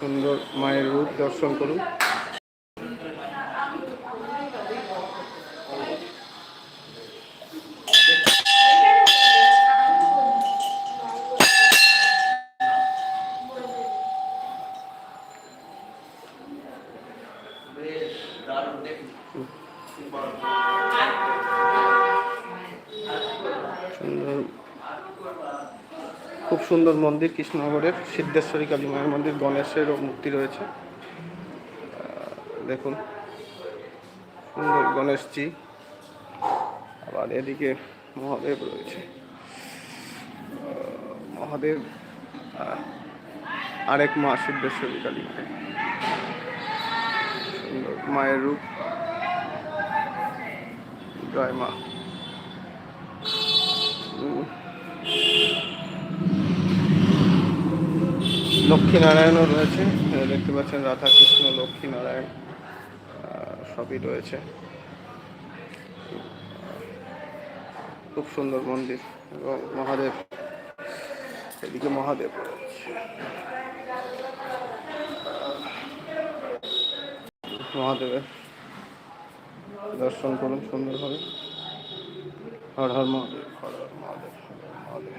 সুন্দর মায়ের রূপ দর্শন করুন। সুন্দর খুব সুন্দর মন্দির কৃষ্ণনগরের সিদ্ধেশ্বরী কালী মায়ের মন্দির, গণেশেরও মূর্তি রয়েছে। দেখুন, সুন্দর গণেশজি। আবার এদিকে মহাদেব রয়েছে। মহাদেব আরেক মা সিদ্ধেশ্বরী কালী মায়ের রূপ। জয় মা। লক্ষ্মীনারায়ণও রয়েছে। দেখতে পাচ্ছেন রাধা কৃষ্ণ লক্ষ্মীনারায়ণ সবই রয়েছে। খুব সুন্দর মন্দির এবং মহাদেব, এদিকে মহাদেব মহাদেবের দর্শন করুন সুন্দরভাবে। হর হর মহাদেব, হর হর মহাদেব হর মহাদেব।